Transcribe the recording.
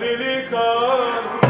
deli kan